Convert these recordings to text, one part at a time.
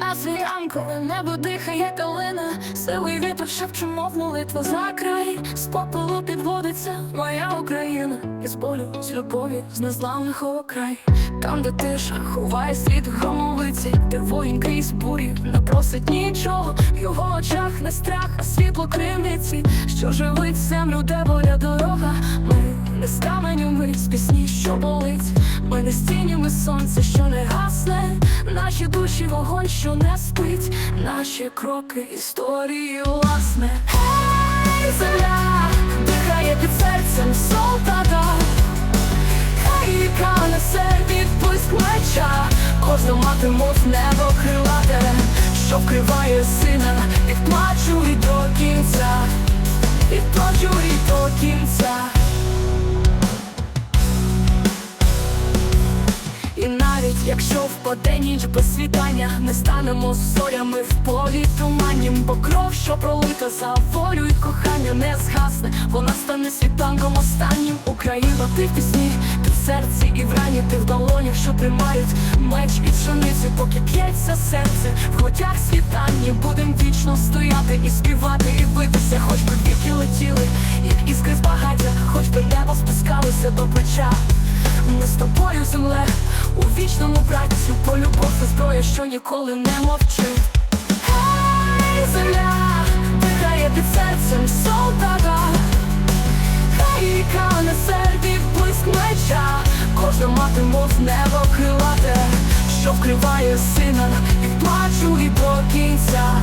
А зранкове небо дихає калина, силий вітер шепче, мов молитва за край. З попелу підводиться моя Україна, із болю, з любові, з незламних окрай. Там, де тиша ховає світ громовиці, де воїн крізь бурі не просить нічого. В його очах не страх, а світло криниці, що живить землю, де воля дорога. Ми не з каменю, ми з пісні, що болить. Ми не з тінями сонця, що не гасне. Наші душі вогонь, що не спить. Наші кроки історії власне. Гей, земля, дихає під серцем солдата. Хай ріка несе відблиск меча, кожна мати мов небо крилате, що вкриває сина від плачу і якщо впаде ніч без світання, не станемо зорями в полі туманнім, бо кров, що пролита за волю і кохання не згасне, вона стане світанком останнім. Україна, ти в пісні, ти в серці і в рані, ти в долонях, що тримають меч і пшеницю, поки п'ється серце, в грудях світанні будем вічно стояти і співати, Ми з тобою земле. У вічному працю, бо любов це зброя, що ніколи не мовчить. Гей, земля, дихає під серцем солдата, хай ріка несе відблиск меча, кожна мати мов небо крилате, що вкриває сина. Від плачу і до кінця,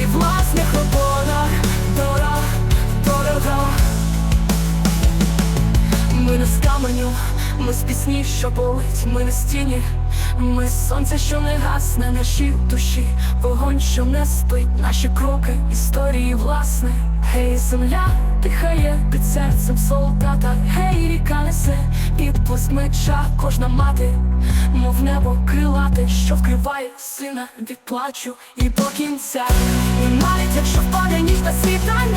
і власних роботах ми з пісні, що болить, ми не з тіні, ми з сонця, що не гасне, наші душі, вогонь, що не спить, наші кроки, історії власне. Гей, земля дихає під серцем солдата, гей, ріка несе підпис меча, кожна мати, мов небо крилате, що вкриває сина. Від плачу і до кінця. І навіть якщо впаде ніч на світання,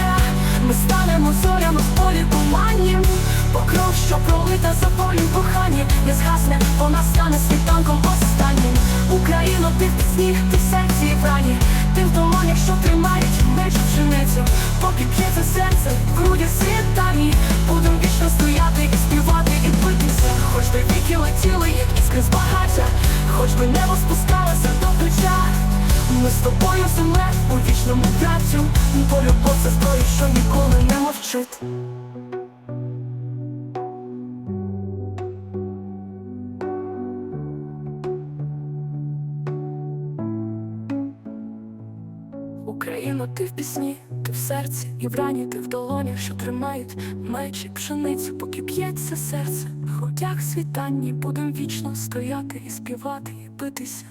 що пролита за полем кохання, не згасне, вона стане світанком останнім. Україно, ти в пісні, ти в серці і рані, ти в долонях, що тримають меч пшеницю, поки п'ється серце, в груді світані, будем вічно стояти і співати, і битися, хоч би віки летіли, з багаття, хоч би небо спускалося до плеча. Ми з тобою земле у вічному працю, бо любов це зброя, що ніколи не мовчить. Україно, ти в пісні, ти в серці, і в рані, ти в долонях, що тримають меч і пшеницю, поки п'ється серце, в грудях світанні будем вічно стояти і співати, і битися.